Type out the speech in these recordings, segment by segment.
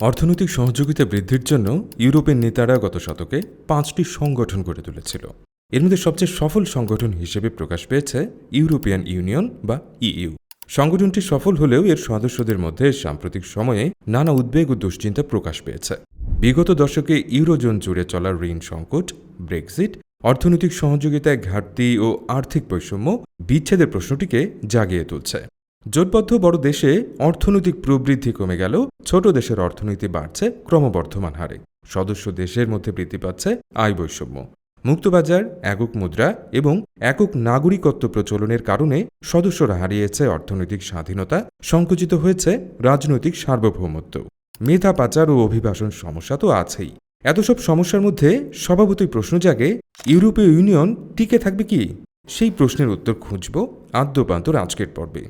অর্থনৈতিক সহযোগিতা বৃদ্ধির জন্য ইউরোপের নেতারা গত শতকে পাঁচটি সংগঠন গড়ে তুলেছিল। এর মধ্যে সবচেয়ে সফল সংগঠন হিসেবে প্রকাশ পেয়েছে ইউরোপিয়ান ইউনিয়ন বা ইইউ। সংগঠনটি সফল হলেও এর সদস্যদের মধ্যে সাম্প্রতিক সময়ে নানা উদ্বেগ ও দুশ্চিন্তা প্রকাশ পেয়েছে। বিগত দশকে ইউরোজোন জুড়ে চলা ঋণ সংকট, ব্রেক্সিট, অর্থনৈতিক সহযোগিতায় ঘাটতি ও আর্থিক বৈষম্য বিচ্ছেদের প্রশ্নটিকে জাগিয়ে তুলছে। জোটবদ্ধ বড় দেশে অর্থনৈতিক প্রবৃদ্ধি কমে গেল ছোট দেশের অর্থনীতি বাড়ছে ক্রমবর্ধমান হারে। সদস্য দেশের মধ্যে বৃদ্ধি পাচ্ছে আয় বৈষম্য। মুক্তবাজার, একক মুদ্রা এবং একক নাগরিকত্ব প্রচলনের কারণে সদস্যরা হারিয়েছে অর্থনৈতিক স্বাধীনতা, সংকুচিত হয়েছে রাজনৈতিক সার্বভৌমত্ব। মেধা পাচার ও অভিবাসন সমস্যা তো আছেই। এত সব সমস্যার মধ্যে স্বভাবতই প্রশ্ন জাগে, ইউরোপীয় ইউনিয়ন টিকে থাকবে কি? সেই প্রশ্নের উত্তর খুঁজব আদ্যপান্তর আজকের পর্বে।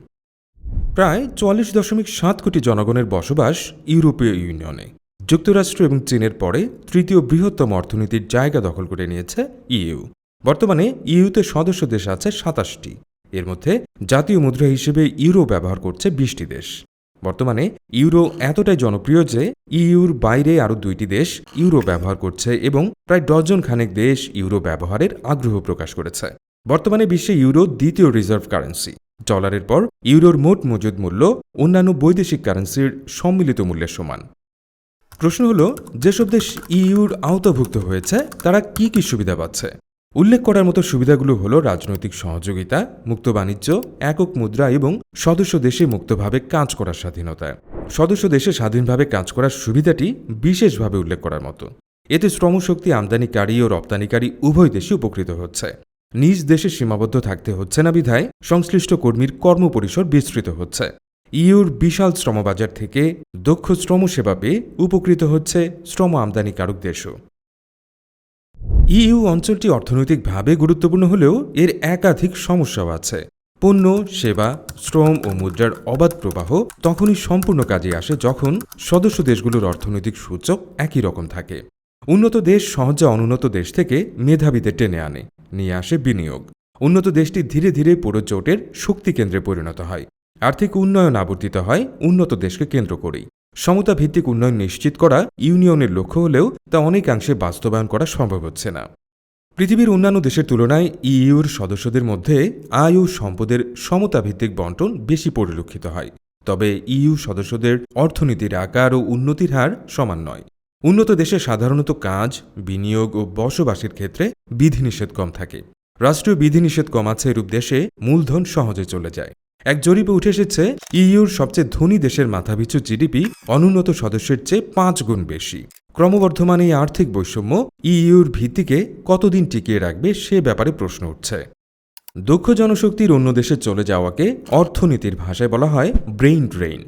প্রায় চুয়াল্লিশ দশমিক সাত কোটি জনগণের বসবাস ইউরোপীয় ইউনিয়নে। যুক্তরাষ্ট্র এবং চীনের পরে তৃতীয় বৃহত্তম অর্থনীতির জায়গা দখল করে নিয়েছে ইইউ। বর্তমানে ইইউতে সদস্য দেশ আছে সাতাশটি। এর মধ্যে জাতীয় মুদ্রা হিসেবে ইউরো ব্যবহার করছে বিশটি দেশ। বর্তমানে ইউরো এতটাই জনপ্রিয় যে ইউর বাইরে আরও দুইটি দেশ ইউরো ব্যবহার করছে এবং প্রায় ডজন খানেক দেশ ইউরো ব্যবহারের আগ্রহ প্রকাশ করেছে। বর্তমানে বিশ্বে ইউরো দ্বিতীয় রিজার্ভ কারেন্সি। ডলারের পর ইউরোর মোট মজুদ মূল্য অন্যান্য বৈদেশিক কারেন্সির সম্মিলিত মূল্যের সমান। প্রশ্ন হল, যেসব দেশ ইইউর আওতাভুক্ত হয়েছে, তারা কি কি সুবিধা পাচ্ছে? উল্লেখ করার মতো সুবিধাগুলো হল রাজনৈতিক সহযোগিতা, মুক্ত বাণিজ্য, একক মুদ্রা এবং সদস্য দেশে মুক্তভাবে কাজ করার স্বাধীনতা। সদস্য দেশে স্বাধীনভাবে কাজ করার সুবিধাটি বিশেষভাবে উল্লেখ করার মতো। এতে শ্রমশক্তি আমদানিকারী ও রপ্তানিকারী উভয় দেশই উপকৃত হচ্ছে। নিজ দেশে সীমাবদ্ধ থাকতে হচ্ছে না বিধায় সংশ্লিষ্ট কর্মীর কর্মপরিসর বিস্তৃত হচ্ছে। ইউর বিশাল শ্রমবাজার থেকে দক্ষ শ্রমসেবা পেয়ে উপকৃত হচ্ছে শ্রম আমদানিকারক দেশও। ইইউ অঞ্চলটি অর্থনৈতিকভাবে গুরুত্বপূর্ণ হলেও এর একাধিক সমস্যাও আছে। পণ্য, সেবা, শ্রম ও মুদ্রার অবাধ প্রবাহ তখনই সম্পূর্ণ কাজে আসে যখন সদস্য দেশগুলোর অর্থনৈতিক সূচক একই রকম থাকে। উন্নত দেশ সহজে অনুন্নত দেশ থেকে মেধাবীদের টেনে আনে, নিয়ে আসে বিনিয়োগ। উন্নত দেশটি ধীরে ধীরে পুরো জোটের শক্তি কেন্দ্রে পরিণত হয়। আর্থিক উন্নয়ন আবর্তিত হয়, উন্নত দেশকে কেন্দ্র করেই। সমতা ভিত্তিক উন্নয়ন নিশ্চিত করা ইউনিয়নের লক্ষ্য হলেও তা অনেকাংশে বাস্তবায়ন করা সম্ভব হচ্ছে না। পৃথিবীর অন্যান্য দেশের তুলনায় ইইউর সদস্যদের মধ্যে আয় ও সম্পদের সমতা ভিত্তিক বন্টন বেশি পরিলক্ষিত হয়। তবে ইইউ সদস্যদের অর্থনীতির আকার ও উন্নতির হার সমান নয়। উন্নত দেশে সাধারণত কাজ, বিনিয়োগ ও বসবাসের ক্ষেত্রে বিধিনিষেধ কম থাকে। রাষ্ট্রীয় বিধিনিষেধ কম আছে এরূপ দেশে মূলধন সহজে চলে যায়। এক জরিপে উঠে এসেছে, ইইউর সবচেয়ে ধনী দেশের মাথাপিছু জিডিপি অনুন্নত সদস্যের চেয়ে পাঁচ গুণ বেশি। ক্রমবর্ধমান এই আর্থিক বৈষম্য ইইউর ভিত্তিকে কতদিন টিকিয়ে রাখবে সে ব্যাপারে প্রশ্ন উঠছে। দক্ষ জনশক্তির অন্য দেশে চলে যাওয়াকে অর্থনীতির ভাষায় বলা হয় ব্রেইন ড্রেইন।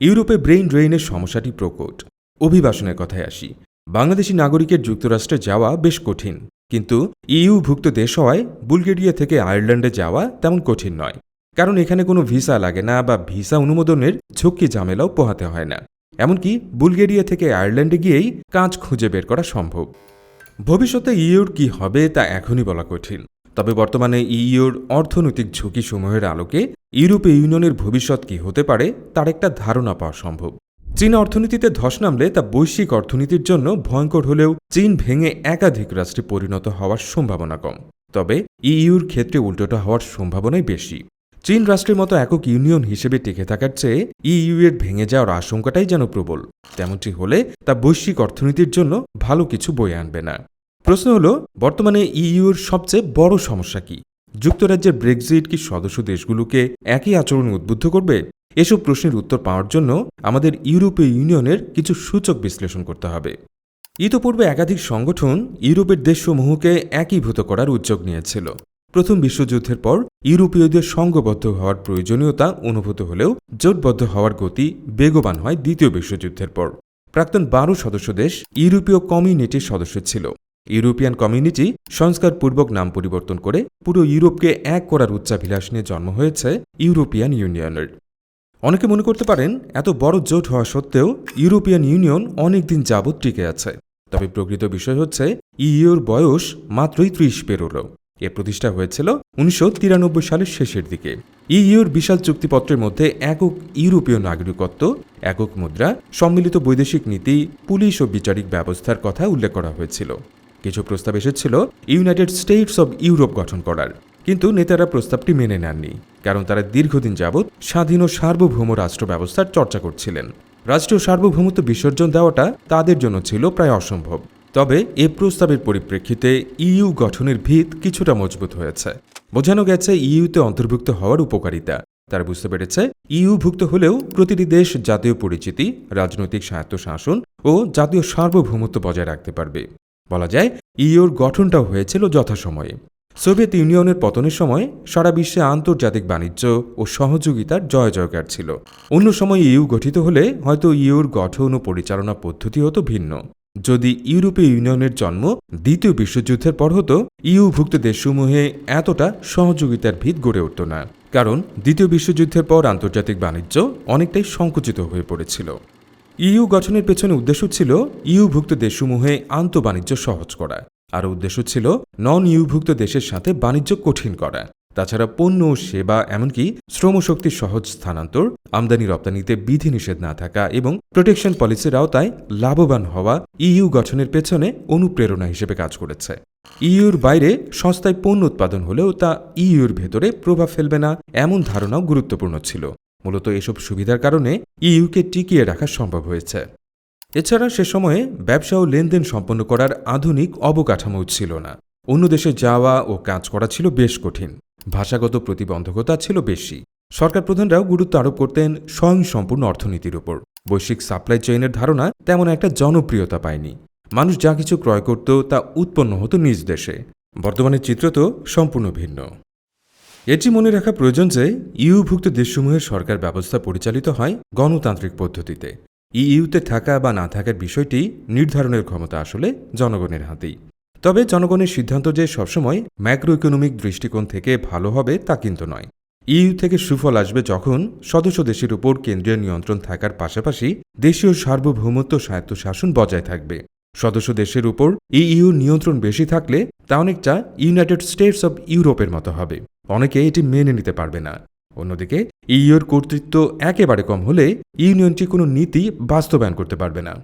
ইউরোপে ব্রেইন ড্রেইনের সমস্যাটি প্রকট। অভিবাসনের কথায় আসি। বাংলাদেশি নাগরিকের যুক্তরাষ্ট্রে যাওয়া বেশ কঠিন। কিন্তু ইইউভুক্ত দেশ হওয়ায় বুলগেরিয়া থেকে আয়ারল্যান্ডে যাওয়া তেমন কঠিন নয়। কারণ এখানে কোনো ভিসা লাগে না বা ভিসা অনুমোদনের ঝক্কি ঝামেলাও পোহাতে হয় না। এমনকি বুলগেরিয়া থেকে আয়ারল্যান্ডে গিয়েই কাজ খুঁজে বের করা সম্ভব। ভবিষ্যতে ইইউর কি হবে তা এখনই বলা কঠিন। তবে বর্তমানে ইইউর অর্থনৈতিক ঝুঁকিসমূহের আলোকে ইউরোপীয় ইউনিয়নের ভবিষ্যৎ কি হতে পারে তার একটা ধারণা পাওয়া সম্ভব। চীন অর্থনীতিতে ধস নামলে তা বৈশ্বিক অর্থনীতির জন্য ভয়ঙ্কর হলেও চীন ভেঙে একাধিক রাষ্ট্রে পরিণত হওয়ার সম্ভাবনা কম। তবে ইইউর ক্ষেত্রে উল্টোটা হওয়ার সম্ভাবনাই বেশি। চীন রাষ্ট্রের মতো একক ইউনিয়ন হিসেবে টিকে থাকার চেয়ে ইইউ এর ভেঙে যাওয়ার আশঙ্কাটাই যেন প্রবল। তেমনটি হলে তা বৈশ্বিক অর্থনীতির জন্য ভালো কিছু বয়ে আনবে না। প্রশ্ন হল, বর্তমানে ইইউর সবচেয়ে বড় সমস্যা কি? যুক্তরাজ্যের ব্রেক্সিট কি সদস্য দেশগুলোকে একই আচরণ উদ্বুদ্ধ করবে? এসব প্রশ্নের উত্তর পাওয়ার জন্য আমাদের ইউরোপীয় ইউনিয়নের কিছু সূচক বিশ্লেষণ করতে হবে। ইতোপূর্বে একাধিক সংগঠন ইউরোপের দেশসমূহকে একীভূত করার উদ্যোগ নিয়েছিল। প্রথম বিশ্বযুদ্ধের পর ইউরোপীয়দের সংঘবদ্ধ হওয়ার প্রয়োজনীয়তা অনুভূত হলেও জোটবদ্ধ হওয়ার গতি বেগবান হয় দ্বিতীয় বিশ্বযুদ্ধের পর। প্রাক্তন বারো সদস্য দেশ ইউরোপীয় কমিউনিটির সদস্য ছিল। ইউরোপিয়ান কমিউনিটি সংস্কারপূর্বক নাম পরিবর্তন করে পুরো ইউরোপকে এক করার উচ্চাভিলাষ নিয়ে জন্ম হয়েছে ইউরোপিয়ান ইউনিয়নের। অনেকে মনে করতে পারেন এত বড় জোট হওয়া সত্ত্বেও ইউরোপিয়ান ইউনিয়ন অনেকদিন যাবৎ টিকে আছে। তবে প্রকৃত বিষয় হচ্ছে, ইইউর বয়স মাত্রই ত্রিশ পেরোল। এর প্রতিষ্ঠা হয়েছিল উনিশশো তিরানব্বই সালের শেষের দিকে। ইইউর বিশাল চুক্তিপত্রের মধ্যে একক ইউরোপীয় নাগরিকত্ব, একক মুদ্রা, সম্মিলিত বৈদেশিক নীতি, পুলিশ ও বিচারিক ব্যবস্থার কথা উল্লেখ করা হয়েছিল। কিছু প্রস্তাব এসেছিল, ইউনাইটেড স্টেটস অব ইউরোপ গঠন করার। কিন্তু নেতারা প্রস্তাবটি মেনে নেননি, কারণ তারা দীর্ঘদিন যাবৎ স্বাধীন ও সার্বভৌম রাষ্ট্র ব্যবস্থার চর্চা করছিলেন। রাষ্ট্রীয় সার্বভৌমত্ব বিসর্জন দেওয়াটা তাদের জন্য ছিল প্রায় অসম্ভব। তবে এ প্রস্তাবের পরিপ্রেক্ষিতে ইইউ গঠনের ভিত কিছুটা মজবুত হয়েছে। বোঝানো গেছে ইইউতে অন্তর্ভুক্ত হওয়ার উপকারিতা। তারা বুঝতে পেরেছে, ইইউভুক্ত হলেও প্রতিটি দেশ জাতীয় পরিচিতি, রাজনৈতিক স্বায়ত্তশাসন ও জাতীয় সার্বভৌমত্ব বজায় রাখতে পারবে। বলা যায়, ইইউর গঠনটাও হয়েছিল যথাসময়ে। সোভিয়েত ইউনিয়নের পতনের সময় সারা বিশ্বে আন্তর্জাতিক বাণিজ্য ও সহযোগিতার জয় জয়কার ছিল। অন্য সময় ইউ গঠিত হলে হয়তো ইউর গঠন ও পরিচালনা পদ্ধতি হতো ভিন্ন। যদি ইউরোপীয় ইউনিয়নের জন্ম দ্বিতীয় বিশ্বযুদ্ধের পর হতো, ইউভুক্ত দেশসমূহে এতটা সহযোগিতার ভিত গড়ে উঠত না, কারণ দ্বিতীয় বিশ্বযুদ্ধের পর আন্তর্জাতিক বাণিজ্য অনেকটাই সংকুচিত হয়ে পড়েছিল। ইউ গঠনের পেছনে উদ্দেশ্য ছিল ইউভুক্ত দেশসমূহে আন্তঃবাণিজ্য সহজ করা। আর উদ্দেশ্য ছিল নন ইউভুক্ত দেশের সাথে বাণিজ্য কঠিন করা। তাছাড়া পণ্য, সেবা, এমনকি শ্রমশক্তির সহজ স্থানান্তর, আমদানি রপ্তানিতে বিধিনিষেধ না থাকা এবং প্রোটেকশন পলিসির আওতায় লাভবান হওয়া ইইউ গঠনের পেছনে অনুপ্রেরণা হিসেবে কাজ করেছে। ইইউর বাইরে সস্তায় পণ্য উৎপাদন হলেও তা ইইউর ভেতরে প্রভাব ফেলবে না এমন ধারণাও গুরুত্বপূর্ণ ছিল। মূলত এসব সুবিধার কারণে ইইউকে টিকিয়ে রাখা সম্ভব হয়েছে। এছাড়া সে সময়ে ব্যবসা ও লেনদেন সম্পন্ন করার আধুনিক অবকাঠামো ছিল না। অন্য দেশে যাওয়া ও কাজ করা ছিল বেশ কঠিন। ভাষাগত প্রতিবন্ধকতা ছিল বেশি। সরকার প্রধানরাও গুরুত্ব আরোপ করতেন স্বয়ংসম্পূর্ণ অর্থনীতির উপর। বৈশ্বিক সাপ্লাই চেইনের ধারণা তেমন একটা জনপ্রিয়তা পায়নি। মানুষ যা কিছু ক্রয় করত তা উৎপন্ন হতো নিজ দেশে। বর্তমানের চিত্র তো সম্পূর্ণ ভিন্ন। এটি মনে রাখা প্রয়োজন যে, ইউভুক্ত দেশসমূহের সরকার ব্যবস্থা পরিচালিত হয় গণতান্ত্রিক পদ্ধতিতে। ইইউতে থাকা বা না থাকার বিষয়টি নির্ধারণের ক্ষমতা আসলে জনগণের হাতেই। তবে জনগণের সিদ্ধান্ত যে সবসময় ম্যাক্রো ইকোনমিক দৃষ্টিকোণ থেকে ভালো হবে তা কিন্তু নয়। ইইউ থেকে সুফল আসবে যখন সদস্য দেশের উপর কেন্দ্রীয় নিয়ন্ত্রণ থাকার পাশাপাশি দেশীয় সার্বভৌমত্ব স্বায়ত্তশাসন বজায় থাকবে। সদস্য দেশের উপর ইইউ নিয়ন্ত্রণ বেশি থাকলে তা অনেকটা ইউনাইটেড স্টেটস অব ইউরোপের মতো হবে। অনেকে এটি মেনে নিতে পারবে না। অন্যদিকে, ইইউর কর্তৃত্ব একেবারে কম হলে ইউনিয়নটি কোনো নীতি বাস্তবায়ন করতে পারবে না।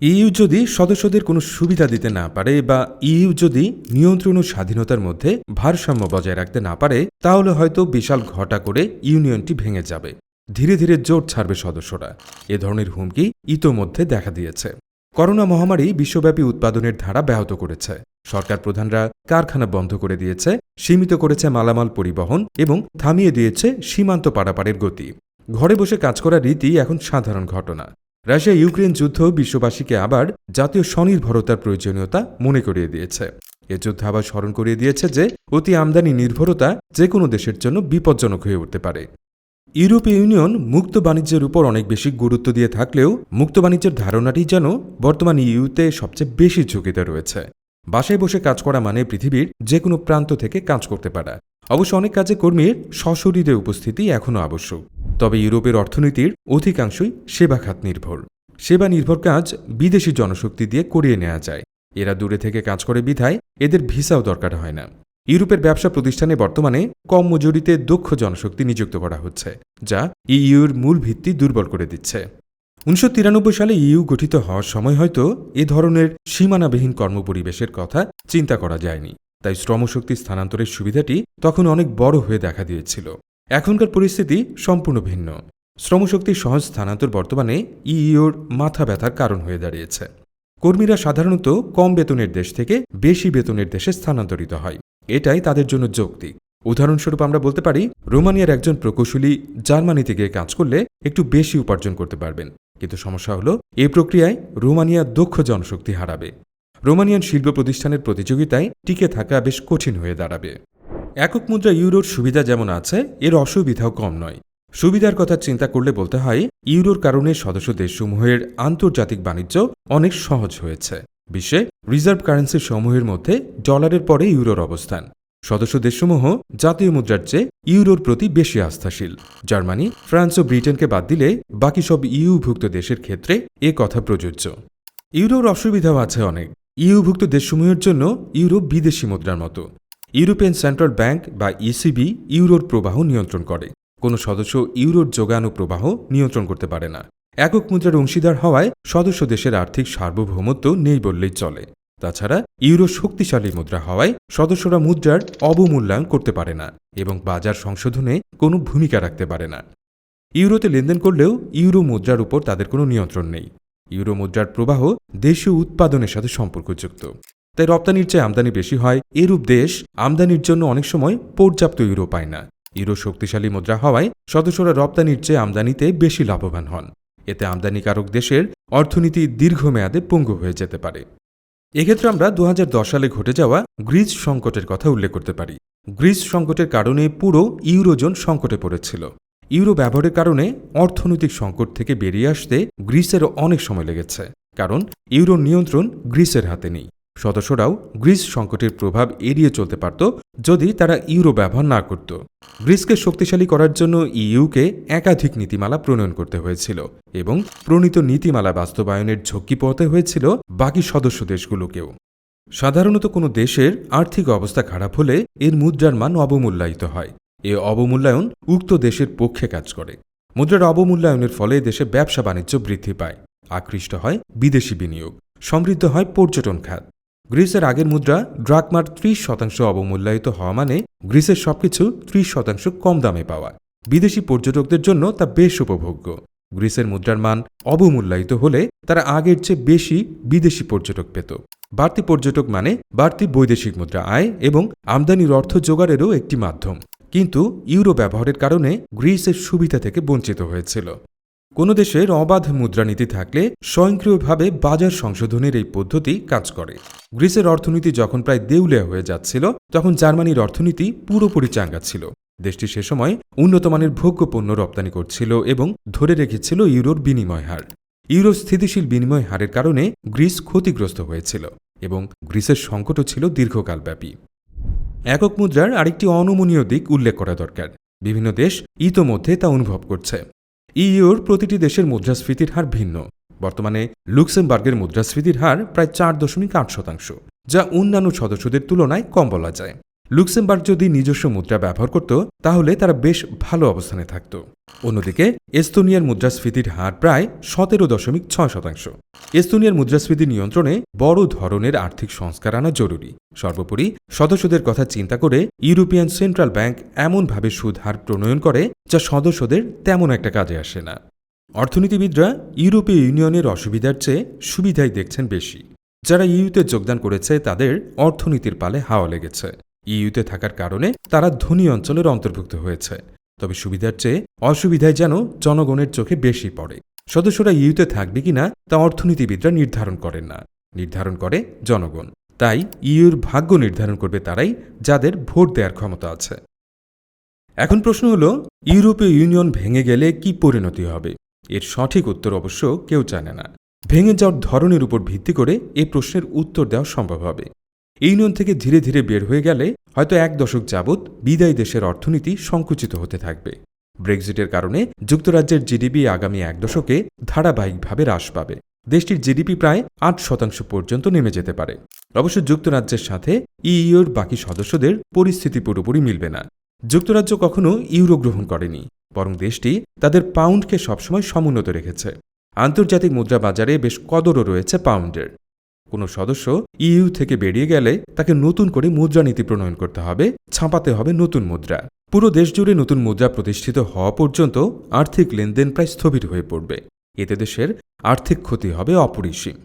ইইউ যদি সদস্যদের কোনো সুবিধা দিতে না পারে বা ইইউ যদি নিয়ন্ত্রণ ও স্বাধীনতার মধ্যে ভারসাম্য বজায় রাখতে না পারে, তাহলে হয়তো বিশাল ঘটা করে ইউনিয়নটি ভেঙে যাবে। ধীরে ধীরে জোট ছাড়বে সদস্যরা। এ ধরনের হুমকি ইতোমধ্যে দেখা দিয়েছে। করোনা মহামারী বিশ্বব্যাপী উৎপাদনের ধারা ব্যাহত করেছে। সরকার প্রধানরা কারখানা বন্ধ করে দিয়েছে, সীমিত করেছে মালামাল পরিবহন এবং থামিয়ে দিয়েছে সীমান্ত পারাপারের গতি। ঘরে বসে কাজ করার রীতি এখন সাধারণ ঘটনা। রাশিয়া ইউক্রেন যুদ্ধ বিশ্ববাসীকে আবার জাতীয় স্বনির্ভরতার প্রয়োজনীয়তা মনে করিয়ে দিয়েছে। এ যুদ্ধ আবার স্মরণ করিয়ে দিয়েছে যে, অতি আমদানি নির্ভরতা যে কোনো দেশের জন্য বিপজ্জনক হয়ে উঠতে পারে। ইউরোপীয় ইউনিয়ন মুক্ত বাণিজ্যের উপর অনেক বেশি গুরুত্ব দিয়ে থাকলেও মুক্ত বাণিজ্যের ধারণাটি যেন বর্তমান ইউতে সবচেয়ে বেশি ঝুঁকিতে রয়েছে। বাসায় বসে কাজ করা মানে পৃথিবীর যে কোনো প্রান্ত থেকে কাজ করতে পারা। অবশ্য অনেক কাজে কর্মীর সশরীরে উপস্থিতি এখনও আবশ্যক। তবে ইউরোপের অর্থনীতির অধিকাংশই সেবা খাত নির্ভর। সেবা নির্ভর কাজ বিদেশি জনশক্তি দিয়ে করিয়ে নেওয়া যায়। এরা দূরে থেকে কাজ করে বিধায় এদের ভিসাও দরকার হয় না। ইউরোপের ব্যবসা প্রতিষ্ঠানে বর্তমানে কম মজুরিতে দক্ষ জনশক্তি নিযুক্ত করা হচ্ছে, যা ইইউর মূল ভিত্তি দুর্বল করে দিচ্ছে। উনিশশো তিরানব্বই সালে ইইউ গঠিত হওয়ার সময় হয়তো এ ধরনের সীমানাবিহীন কর্মপরিবেশের কথা চিন্তা করা যায়নি, তাই শ্রমশক্তি স্থানান্তরের সুবিধাটি তখন অনেক বড় হয়ে দেখা দিয়েছিল। এখনকার পরিস্থিতি সম্পূর্ণ ভিন্ন। শ্রমশক্তির সহজ স্থানান্তর বর্তমানে ইইউর মাথা ব্যথার কারণ হয়ে দাঁড়িয়েছে। কর্মীরা সাধারণত কম বেতনের দেশ থেকে বেশি বেতনের দেশে স্থানান্তরিত হয়। এটাই তাদের জন্য যৌক্তিক। উদাহরণস্বরূপ আমরা বলতে পারি, রোমানিয়ার একজন প্রকৌশলী জার্মানিতে গিয়ে কাজ করলে একটু বেশি উপার্জন করতে পারবেন। কিন্তু সমস্যা হলো এই প্রক্রিয়ায় রোমানিয়া দক্ষ জনশক্তি হারাবে। রোমানিয়ান শিল্প প্রতিষ্ঠানের প্রতিযোগিতায় টিকে থাকা বেশ কঠিন হয়ে দাঁড়াবে। একক মুদ্রা ইউরোর সুবিধা যেমন আছে, এর অসুবিধাও কম নয়। সুবিধার কথা চিন্তা করলে বলতে হয়, ইউরোর কারণে সদস্য দেশসমূহের আন্তর্জাতিক বাণিজ্য অনেক সহজ হয়েছে। বিশ্বে রিজার্ভ কারেন্সি সমূহের মধ্যে ডলারের পরে ইউরোর অবস্থান। সদস্য দেশসমূহ জাতীয় মুদ্রার চেয়ে ইউরোর প্রতি বেশি আস্থাশীল। জার্মানি, ফ্রান্স ও ব্রিটেনকে বাদ দিলে বাকি সব ইউভুক্ত দেশের ক্ষেত্রে এ কথা প্রযোজ্য। ইউরোর অসুবিধাও আছে অনেক। ইউভুক্ত দেশসমূহের জন্য ইউরো বিদেশি মুদ্রার মতো। ইউরোপিয়ান সেন্ট্রাল ব্যাংক বা ইসিবি ইউরোর প্রবাহ নিয়ন্ত্রণ করে। কোনো সদস্য ইউরোর যোগান ও প্রবাহ নিয়ন্ত্রণ করতে পারে না। একক মুদ্রার অংশীদার হওয়ায় সদস্য দেশের আর্থিক সার্বভৌমত্ব নেই বললেই চলে। তাছাড়া ইউরো শক্তিশালী মুদ্রা হওয়ায় সদস্যরা মুদ্রার অবমূল্যায়ন করতে পারে না এবং বাজার সংশোধনে কোনো ভূমিকা রাখতে পারে না। ইউরোতে লেনদেন করলেও ইউরো মুদ্রার উপর তাদের কোনো নিয়ন্ত্রণ নেই। ইউরো মুদ্রার প্রবাহ দেশীয় উৎপাদনের সাথে সম্পর্কযুক্ত। তাই রপ্তানির চেয়ে আমদানি বেশি হয় এরূপ দেশ আমদানির জন্য অনেক সময় পর্যাপ্ত ইউরো পায় না। ইউরো শক্তিশালী মুদ্রা হওয়ায় সদস্যরা রপ্তানির চেয়ে আমদানিতে বেশি লাভবান হন। এতে আমদানিকারক দেশের অর্থনীতি দীর্ঘমেয়াদে পঙ্গু হয়ে যেতে পারে। এক্ষেত্রে আমরা দু হাজার দশ সালে ঘটে যাওয়া গ্রিস সংকটের কথা উল্লেখ করতে পারি। গ্রিস সংকটের কারণে পুরো ইউরোজোন সংকটে পড়েছিল। ইউরো ব্যবহারের কারণে অর্থনৈতিক সংকট থেকে বেরিয়ে আসতে গ্রিসেরও অনেক সময় লেগেছে, কারণ ইউরোর নিয়ন্ত্রণ গ্রিসের হাতে নেই। সদস্যরাও গ্রিস সংকটের প্রভাব এড়িয়ে চলতে পারত যদি তারা ইউরো ব্যবহার না করত। গ্রিসকে শক্তিশালী করার জন্য ইইউকে একাধিক নীতিমালা প্রণয়ন করতে হয়েছিল এবং প্রণীত নীতিমালা বাস্তবায়নের ঝক্কি পড়তে হয়েছিল বাকি সদস্য দেশগুলোকেও। সাধারণত কোনো দেশের আর্থিক অবস্থা খারাপ হলে এর মুদ্রার মান অবমূল্যায়িত হয়। এ অবমূল্যায়ন উক্ত দেশের পক্ষে কাজ করে। মুদ্রার অবমূল্যায়নের ফলে দেশে ব্যবসা বাণিজ্য বৃদ্ধি পায়। আকৃষ্ট হয় বিদেশি বিনিয়োগ। সমৃদ্ধ হয় পর্যটন খাত। গ্রিসের আগের মুদ্রা ড্রাকমার ত্রিশ শতাংশ অবমূল্যায়িত হওয়া মানে গ্রিসের সবকিছু ত্রিশ শতাংশ কম দামে পাওয়া। বিদেশি পর্যটকদের জন্য তা বেশ উপভোগ্য। গ্রিসের মুদ্রার মান অবমূল্যায়িত হলে তারা আগের চেয়ে বেশি বিদেশি পর্যটক পেত। বাড়তি পর্যটক মানে বাড়তি বৈদেশিক মুদ্রা আয় এবং আমদানির অর্থ জোগাড়েরও একটি মাধ্যম। কিন্তু ইউরো ব্যবহারের কারণে গ্রিসের সুবিধা থেকে বঞ্চিত হয়েছিল। কোনো দেশের অবাধ মুদ্রানীতি থাকলে স্বয়ংক্রিয়ভাবে বাজার সংশোধনের এই পদ্ধতি কাজ করে। গ্রিসের অর্থনীতি যখন প্রায় দেউলিয়া হয়ে যাচ্ছিল, তখন জার্মানির অর্থনীতি পুরোপুরি চাঙ্গা ছিল। দেশটি সে সময় উন্নতমানের ভোগ্য পণ্য রপ্তানি করছিল এবং ধরে রেখেছিল ইউরোর বিনিময় হার। ইউরোর স্থিতিশীল বিনিময় হারের কারণে গ্রিস ক্ষতিগ্রস্ত হয়েছিল এবং গ্রিসের সংকটও ছিল দীর্ঘকালব্যাপী। একক মুদ্রার আরেকটি অনমনীয় দিক উল্লেখ করা দরকার। বিভিন্ন দেশ ইতোমধ্যে তা অনুভব করছে। ইইউর প্রতিটি দেশের মুদ্রাস্ফীতির হার ভিন্ন। বর্তমানে লুক্সেমবার্গের মুদ্রাস্ফীতির হার প্রায় চার দশমিক আট শতাংশ, যা অন্যান্য সদস্যদের তুলনায় কম বলা যায়। লুক্সেমবার্গ যদি নিজস্ব মুদ্রা ব্যবহার করত, তাহলে তারা বেশ ভালো অবস্থানে থাকত। অন্যদিকে, এস্তোনিয়ার মুদ্রাস্ফীতির হার প্রায় সতেরো দশমিক ছয় শতাংশ। এস্তোনিয়ার মুদ্রাস্ফীতি নিয়ন্ত্রণে বড় ধরনের আর্থিক সংস্কার আনা জরুরি। সর্বোপরি, সদস্যদের কথা চিন্তা করে ইউরোপিয়ান সেন্ট্রাল ব্যাংক এমনভাবে সুদ হার প্রণয়ন করে, যা সদস্যদের তেমন একটা কাজে আসে না। অর্থনীতিবিদরা ইউরোপীয় ইউনিয়নের অসুবিধার চেয়ে সুবিধাই দেখছেন বেশি। যারা ইউতে যোগদান করেছে, তাদের অর্থনীতির পালে হাওয়া লেগেছে। ইউতে থাকার কারণে তারা ধনী অঞ্চলের অন্তর্ভুক্ত হয়েছে। তবে সুবিধার চেয়ে অসুবিধায় যেন জনগণের চোখে বেশি পড়ে। সদস্যরা ইউতে থাকবে কিনা তা অর্থনীতিবিদরা নির্ধারণ করেন না। নির্ধারণ করে জনগণ। তাই ইউর ভাগ্য নির্ধারণ করবে তারাই যাদের ভোট দেওয়ার ক্ষমতা আছে। এখন প্রশ্ন হল, ইউরোপীয় ইউনিয়ন ভেঙে গেলে কি পরিণতি হবে? এর সঠিক উত্তর অবশ্য কেউ জানে না। ভেঙে যাওয়ার ধরনের উপর ভিত্তি করে এ প্রশ্নের উত্তর দেওয়া সম্ভব হবে। ইউনিয়ন থেকে ধীরে ধীরে বের হয়ে গেলে হয়তো এক দশক যাবৎ বিদায়ী দেশের অর্থনীতি সংকুচিত হতে থাকবে। ব্রেক্সিটের কারণে যুক্তরাজ্যের জিডিপি আগামী এক দশকে ধারাবাহিকভাবে হ্রাস পাবে। দেশটির জিডিপি প্রায় আট শতাংশ পর্যন্ত নেমে যেতে পারে। অবশ্য যুক্তরাজ্যের সাথে ইইউর বাকি সদস্যদের পরিস্থিতি পুরোপুরি মিলবে না। যুক্তরাজ্য কখনো ইউরো গ্রহণ করেনি, বরং দেশটি তাদের পাউন্ডকে সবসময় সমুন্নত রেখেছে। আন্তর্জাতিক মুদ্রা বাজারে বেশ কদরও রয়েছে পাউন্ডের। কোনো সদস্য ইইউ থেকে বেরিয়ে গেলে তাকে নতুন করে মুদ্রানীতি প্রণয়ন করতে হবে, ছাপাতে হবে নতুন মুদ্রা। পুরো দেশ জুড়ে নতুন মুদ্রা প্রতিষ্ঠিত হওয়া পর্যন্ত আর্থিক লেনদেন প্রায় স্থবির হয়ে পড়বে। এতে দেশের আর্থিক ক্ষতি হবে অপরিসীম।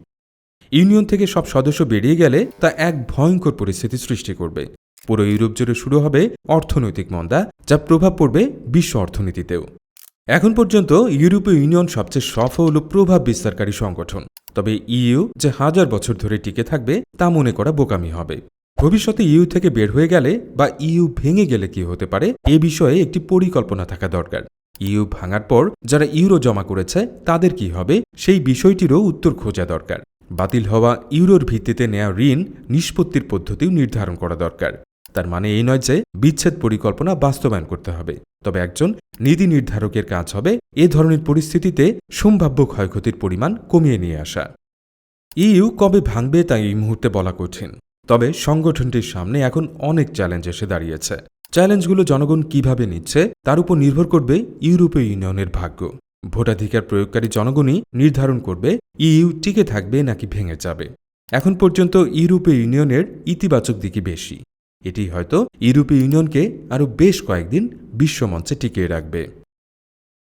ইউনিয়ন থেকে সব সদস্য বেরিয়ে গেলে তা এক ভয়ঙ্কর পরিস্থিতি সৃষ্টি করবে। পুরো ইউরোপ জুড়ে শুরু হবে অর্থনৈতিক মন্দা, যা প্রভাব পড়বে বিশ্ব অর্থনীতিতেও। এখন পর্যন্ত ইউরোপীয় ইউনিয়ন সবচেয়ে সফল ও প্রভাব বিস্তারকারী সংগঠন। তবে ইইউ যে হাজার বছর ধরে টিকে থাকবে তা মনে করা বোকামি হবে। ভবিষ্যতে ইউ থেকে বের হয়ে গেলে বা ইউ ভেঙে গেলে কি হতে পারে এ বিষয়ে একটি পরিকল্পনা থাকা দরকার। ইউ ভাঙার পর যারা ইউরো জমা করেছে তাদের কি হবে সেই বিষয়টিরও উত্তর খোঁজা দরকার। বাতিল হওয়া ইউরোর ভিত্তিতে নেওয়া ঋণ নিষ্পত্তির পদ্ধতিও নির্ধারণ করা দরকার। তার মানে এই নয় যে বিচ্ছেদ পরিকল্পনা বাস্তবায়ন করতে হবে। তবে একজন নীতি নির্ধারকের কাজ হবে এ ধরনের পরিস্থিতিতে সম্ভাব্য ক্ষয়ক্ষতির পরিমাণ কমিয়ে নিয়ে আসা। ইইউ কবে ভাঙবে তা এই মুহূর্তে বলা কঠিন, তবে সংগঠনটির সামনে এখন অনেক চ্যালেঞ্জ এসে দাঁড়িয়েছে। চ্যালেঞ্জগুলো জনগণ কীভাবে নিচ্ছে তার উপর নির্ভর করবে ইউরোপীয় ইউনিয়নের ভাগ্য। ভোটাধিকার প্রয়োগকারী জনগণই নির্ধারণ করবে ইইউ টিকে থাকবে নাকি ভেঙে যাবে। এখন পর্যন্ত ইউরোপীয় ইউনিয়নের ইতিবাচক দিকই বেশি। এটি হয়তো ইউরোপীয় ইউনিয়নকে আরও বেশ কয়েকদিন বিশ্বমঞ্চে টিকিয়ে রাখবে।